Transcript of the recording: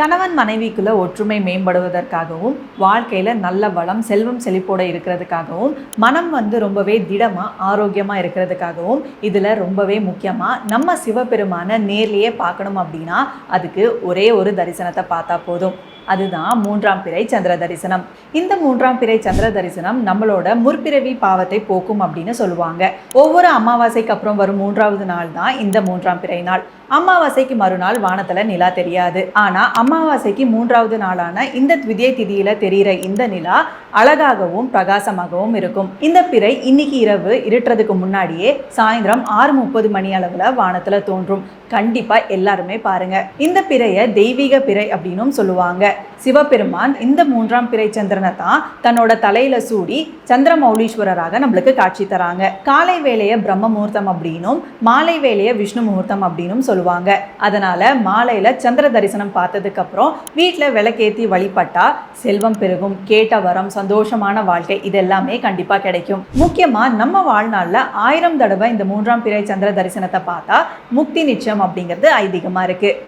கணவன் மனைவிக்குள்ள ஒற்றுமை மேம்படுவதற்காகவும் வாழ்க்கையில நல்ல வளம் செல்வம் செழிப்போட இருக்கிறதுக்காகவும் மனம் வந்து ரொம்பவே திடமா ஆரோக்கியமா இருக்கிறதுக்காகவும் இதுல ரொம்பவே முக்கியமா நம்ம சிவபெருமான நேர்லயே பார்க்கணும் அப்படின்னா அதுக்கு ஒரே ஒரு தரிசனத்தை பார்த்தா போதும். அதுதான் மூன்றாம் பிறை சந்திர தரிசனம். இந்த மூன்றாம் பிறை சந்திர தரிசனம் நம்மளோட முற்பிறவி பாவத்தை போக்கும் அப்படின்னு சொல்லுவாங்க. ஒவ்வொரு அமாவாசைக்கு அப்புறம் வரும் மூன்றாவது நாள் தான் இந்த மூன்றாம் பிறை நாள். அமாவாசைக்கு மறுநாள் வானத்தில் நிலா தெரியாது. ஆனால் அமாவாசைக்கு மூன்றாவது நாளான இந்த த்விதியை திதியில் தெரிகிற இந்த நிலா அழகாகவும் பிரகாசமாகவும் இருக்கும். இந்த பிறை இன்னைக்கு இரவு இருட்டுறதுக்கு முன்னாடியே சாயந்தரம் ஆறு முப்பது மணி அளவில் வானத்தில் தோன்றும். கண்டிப்பாக எல்லாருமே பாருங்க. இந்த பிறையை தெய்வீக பிறை அப்படின்னும் சொல்லுவாங்க. சிவபெருமான் இந்த மூன்றாம் பிறை சந்திரனை தான் தன்னோட தலையில சூடி சந்திர மௌலீஸ்வரராக நம்மளுக்கு காட்சி தராங்க. காலை வேளைய பிரம்ம முகூர்த்தம் அப்படின்னும் மாலை வேலையை விஷ்ணு முகூர்த்தம் அப்படின்னும் சொல்லுவாங்க. அதனால மாலையில சந்திர தரிசனம் பார்த்ததுக்கு அப்புறம் வீட்டில் விளக்கேத்தி வழிபட்டா செல்வம் பெருகும் கேட்ட வரம் சந்தோஷமான வாழ்க்கை இதெல்லாமே கண்டிப்பா கிடைக்கும். முக்கியமா நம்ம வாழ்நாளில் ஆயிரம் தடவை இந்த மூன்றாம் பிறை சந்திர தரிசனத்தை பார்த்தா முக்தி நிச்சயம் அப்படிங்கிறது ஐதீகமாக இருக்கு.